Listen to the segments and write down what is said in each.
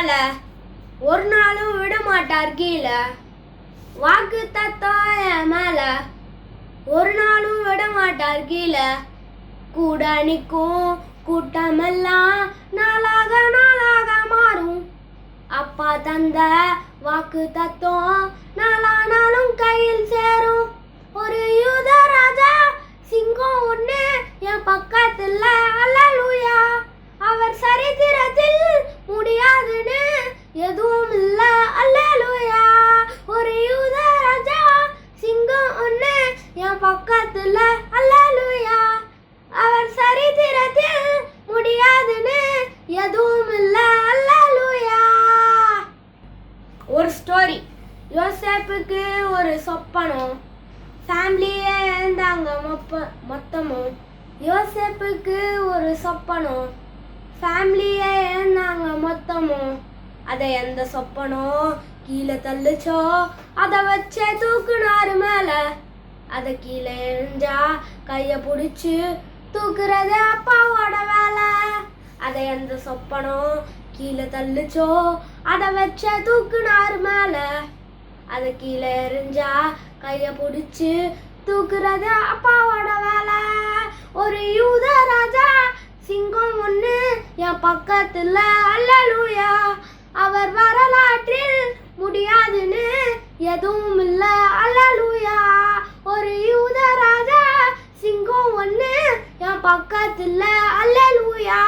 மேல ஒரு நாளும் விட மாட்டார் கீழே. வாக்கு தத்தாய மேல ஒரு நாளும் விட மாட்டார் கீழே. கூட நிற்கும் கூட்டமெல்லாம் நாளாக நாளாக மாறும். அப்பா தந்த வாக்கு தத்துவம் நாளானாலும் கையில் சேரும். யோசேப்புக்கு ஒரு சொப்பனம். ஃபேமிலியே இருந்தாங்க மொப்ப மொத்தமும். யோசேப்புக்கு ஒரு சொப்பனம். ஃபேமிலியே இருந்தாங்க மொத்தமும். அதை எந்த சொப்பனோ கீழே தள்ளுச்சோ? அதை வச்சே தூக்குனாரு மேலே. அதை கீழே எரிஞ்சா கையை பிடிச்சி தூக்குறது அப்பாவோட வேலை. அதை எந்த சொப்பனோ கீழே தள்ளுச்சோ? அதை வச்சே தூக்குனாரு மேலே. அதை கீழே எரிஞ்சா கையை பிடிச்சி தூக்குறது அப்பாவோட வேலை. ஒரு யூத ராஜா சிங்கம் ஒன்று என் பக்கத்தில் அல்லலூயா. அவர் வரலாற்றில் முடியாதுன்னு எதுவும் இல்லை அல்லலூயா. ஒரு யூத ராஜா சிங்கம் ஒன்று என் பக்கத்தில் அல்லலூயா.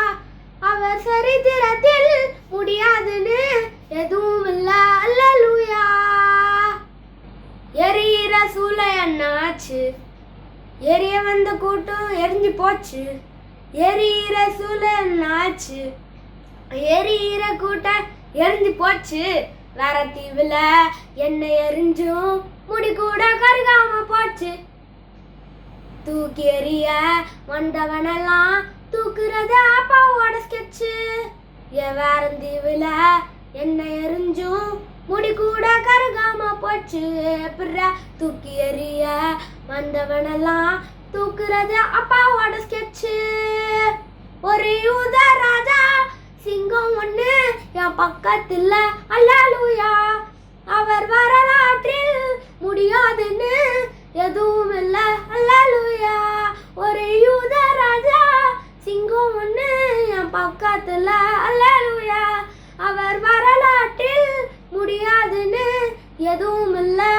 அவர் சரித்திரத்தில் முடியாதுன்னு எதுவும் இல்லை அல்லேலூயா எரியிற என்ன ஆச்சு எரிய வந்த கூட்டம் எரிஞ்சு போச்சு. எரியிற சூழல் ஆச்சு எரியிற கூட்டம் எரிஞ்சு போச்சு. வேற தீவுல என்ன எரிஞ்சும் முடி கூட கருகாம போச்சு. தூக்கி எறிய வந்தவனெல்லாம் தூக்குறது அப்பாவோட ஸ்கெட்சு என் வேற தீவுல என்ன எரிஞ்சும் முடி கூட கருகாம போச்சு. பிற தூக்கி எறிய வந்தவனெல்லாம் தூக்குறது அப்பாவோட ஸ்கெட்சு ஒரு யூத ராஜா சிங்கம் ஒண்ணு என் பக்கத்துல அல்லேலூயா. அவர் வரலாற்றில் முடியாதுன்னு எதுவும் இல்ல அல்லேலூயா. ஒரு யூத ராஜா சிங்கம் ஒண்ணு என் பக்கத்துல அல்லேலூயா. அவர் வர முடியாதுன்னு எதுவும் இல்லை